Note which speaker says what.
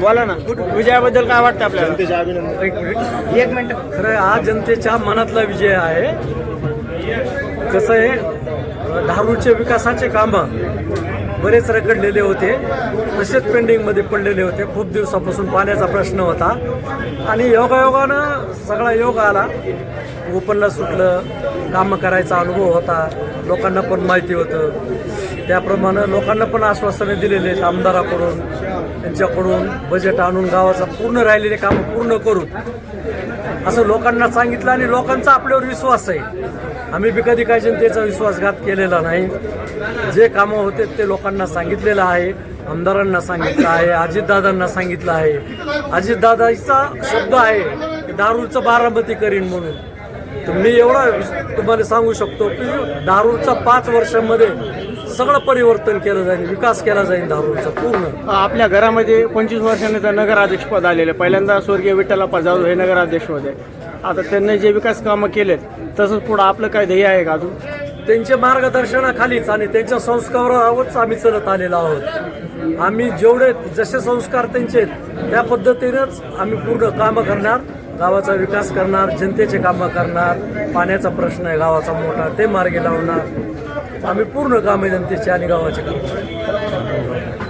Speaker 1: बोला ना विजयाबद्दल काय वाटतं आपल्याला?
Speaker 2: जनतेचे अभिनंदन.
Speaker 1: एक मिनिट एक मिनिट.
Speaker 3: खरं हा जनतेच्या मनातला विजय आहे. कसं आहे? धारूरचे विकासाचे कामं. बरेच रखडलेले होते तसेच पेंडिंगमध्ये पडलेले होते. खूप दिवसापासून पाण्याचा प्रश्न होता. आणि योगायोगानं सगळा योग आला. ओपनला सुटलं कामं करायचा अनुभव होता. लोकांना पण माहिती होतं. त्याप्रमाणे लोकांना पण आश्वासने दिलेले आहेत आमदाराकडून त्यांच्याकडून बजेट आणून गावाचा पूर्ण राहिलेले कामं पूर्ण करून. असं लोकांना सांगितलं आणि लोकांचा आपल्यावर विश्वास आहे. आम्ही बी कधी काय जनतेचा विश्वासघात केलेला नाही. जे कामं होते ते लोकांना सांगितलेलं आहे. आमदारांना सांगितलं आहे. अजितदादांना सांगितलं आहे. अजितदादाचा शब्द आहे की दारूचं बारामती करीन म्हणून. तर मी एवढा तुम्हाला सांगू शकतो की दारूचा पाच वर्षामध्ये सगळं परिवर्तन केलं जाईल विकास केला जाईल दारूचा पूर्ण.
Speaker 1: आपल्या घरामध्ये पंचवीस वर्षांनी नगराध्यक्ष पद आलेले पहिल्यांदा स्वर्गीय विठ्ठलाप्पा जाधव हे नगराध्यक्ष होते आता त्यांनी जे विकास कामं केलेत तसंच पुढं आपलं काय ध्येय आहे का अजून?
Speaker 3: त्यांच्या मार्गदर्शनाखालीच आणि त्यांच्या संस्कारावरच आम्ही चालत आलेलो आहोत. आम्ही जेवढे जसे संस्कार त्यांचे आहेत, त्या पद्धतीनेच आम्ही पूर्ण कामं करणार. गावाचा विकास करणार जनतेचे कामं करणार पाण्याचा प्रश्न आहे गावाचा मोठा ते मार्गी लावणार. आम्ही पूर्ण कामे जनतेचे आणि गावाचे करणार.